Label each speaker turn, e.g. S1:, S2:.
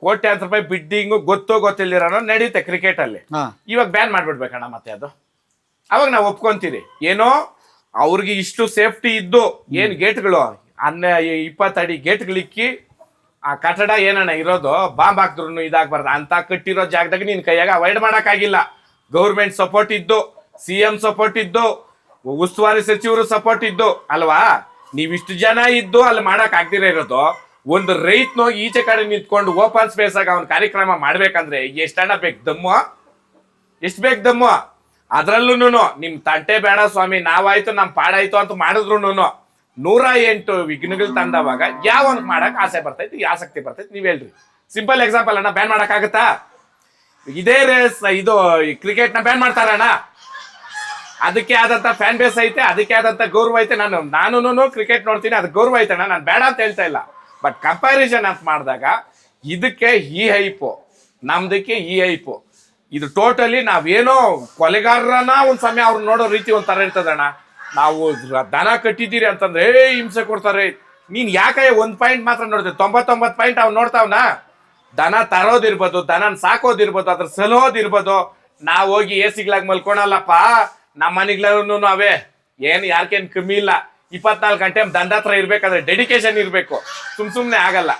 S1: ಕೋಟ್ಯಾಂತರ ರೂಪಾಯಿ ಬಿಡ್ಡಿಂಗು ಗೊತ್ತೋ ಗೊತ್ತಿಲ್ಲಿರೋ ನಡೀತೆ ಕ್ರಿಕೆಟ್ ಅಲ್ಲಿ.
S2: ಹಾ.
S1: ಇವಾಗ ಬ್ಯಾನ್ ಮಾಡ್ಬಿಡ್ಬೇಕಣ್ಣ ಮತ್ತೆ ಅದು. ಅವಾಗ ನಾವು ಒಪ್ಕೊಂತೀರಿ. ಏನೋ ಅವ್ರಿಗೆ ಇಷ್ಟು ಸೇಫ್ಟಿ ಇದ್ದು ಏನು ಗೇಟ್ಗಳು ಅನ್ನ ಇಪ್ಪತ್ತಡಿ ಗೇಟ್ಗಳಿಕ್ಕಿ ಆ ಕಟ್ಟಡ ಏನಣ್ಣ ಇರೋದು ಬಾಂಬ್ ಹಾಕಿದ್ರು ಇದಾಗಬಾರ್ದು. ಅಂತ ಕಟ್ಟಿರೋ ಜಾಗದಾಗ ನಿನ್ನ ಕೈಯಾಗ ಅವಾಯ್ಡ್ ಮಾಡೋಕ್ಕಾಗಿಲ್ಲ. ಗೌರ್ಮೆಂಟ್ ಸಪೋರ್ಟ್ ಇದ್ದು ಸಿ ಎಂ ಸಪೋರ್ಟ್ ಇದ್ದು ಉಸ್ತುವಾರಿ ಸಚಿವರು ಸಪೋರ್ಟ್ ಇದ್ದು ಅಲ್ವಾ? ನೀವಿಷ್ಟು ಜನ ಇದ್ದು ಅಲ್ಲಿ ಮಾಡಕ್ ಆಗ್ದಿರ ಇರೋದು. ಒಂದು ರೈತನು ಈಚೆ ಕಡೆ ನಿಂತ್ಕೊಂಡು ಓಪನ್ ಸ್ಪೇಸ್ ಆಗ ಅವ್ನ ಕಾರ್ಯಕ್ರಮ ಮಾಡ್ಬೇಕಂದ್ರೆ ಎಷ್ಟಣ್ಣ ಬೇಕು ದಮ್ಮು? ಎಷ್ಟ್ ಬೇಕು ದಮ್ಮು? ಅದ್ರಲ್ಲೂ ನಿಮ್ ತಂಟೆ ಬೇಡ ಸ್ವಾಮಿ, ನಾವಾಯ್ತು, ನಮ್ ಪಾಡಾಯ್ತು ಅಂತ ಮಾಡಿದ್ರು ನೂರ ಎಂಟು ವಿಘ್ನಗಳು ತಂದವಾಗ ಯಾವ ಮಾಡಕ್ ಆಸೆ ಬರ್ತೈತಿ, ಆಸಕ್ತಿ ಬರ್ತೈತಿ, ನೀವ್ ಹೇಳ್ರಿ. ಸಿಂಪಲ್ ಎಕ್ಸಾಂಪಲ್ ಅಣ್ಣ ಬ್ಯಾನ್ ಮಾಡಕ್ ಆಗತ್ತಾ ಇದೇ ರೇಸ್ ಇದು ಕ್ರಿಕೆಟ್ನ ಬ್ಯಾನ್ ಮಾಡ್ತಾರಣ್ಣ. ಅದಕ್ಕೆ ಆದಂತ ಫ್ಯಾನ್ ಬೇಸ್ ಐತೆ, ಅದಕ್ಕೆ ಆದಂತ ಗೌರವ ಐತೆ. ನಾನು ನಾನು ಕ್ರಿಕೆಟ್ ನೋಡ್ತೀನಿ, ಅದು ಗೌರವ ಐತೆ ನಾನು ಬೇಡ ಅಂತ ಹೇಳ್ತಾ ಇಲ್ಲ. ಬಟ್ ಕಂಪ್ಯಾರಿಸನ್ ಅಂತ ಮಾಡಿದಾಗ ಇದಕ್ಕೆ ಈ ಹೈಪು ನಮ್ದಕ್ಕೆ ಈ ಹೈಪು ಇದು ಟೋಟಲಿ ನಾವೇನೋ ಕೊಲೆಗಾರರನ್ನ ಒಂದು ಸಮಯ ಅವ್ರು ನೋಡೋ ರೀತಿ ಒಂಥರ ಇರ್ತದಣ್ಣ ನಾವು ದನ ಕಟ್ಟಿದ್ದೀರಿ ಅಂತಂದ್ರೆ, ಏ, ಹಿಂಸೆ ಕೊಡ್ತಾರೆ. ನೀನ್ ಯಾಕೆ ಒಂದ್ ಪಾಯಿಂಟ್ ಮಾತ್ರ ನೋಡ್ತೀವಿ ತೊಂಬತ್ತೊಂಬತ್ತು ಪಾಯಿಂಟ್ ಅವ್ನು ನೋಡ್ತಾವನ? ದನ ತರೋದಿರ್ಬೋದು, ದನನ್ ಸಾಕೋದಿರ್ಬೋದು, ಅದ್ರ ಸಲೋದಿರ್ಬೋದು. ನಾವು ಹೋಗಿ ಎ ಸಿಗ್ಲಾಗ ಮಲ್ಕೊಳಲ್ಲಪ್ಪ. ನಮ್ಮ ಮನೆಗ್ಲೂ ಅವೇ. ಏನು, ಯಾರ್ಕೇನು ಕಮ್ಮಿ ಇಲ್ಲ. ಇಪ್ಪತ್ನಾಲ್ಕು ಗಂಟೆ ದಂಡ ಹತ್ರ ಇರ್ಬೇಕಾದ್ರೆ ಡೆಡಿಕೇಶನ್ ಇರ್ಬೇಕು. ಸುಮ್ ಸುಮ್ನೆ ಆಗಲ್ಲ.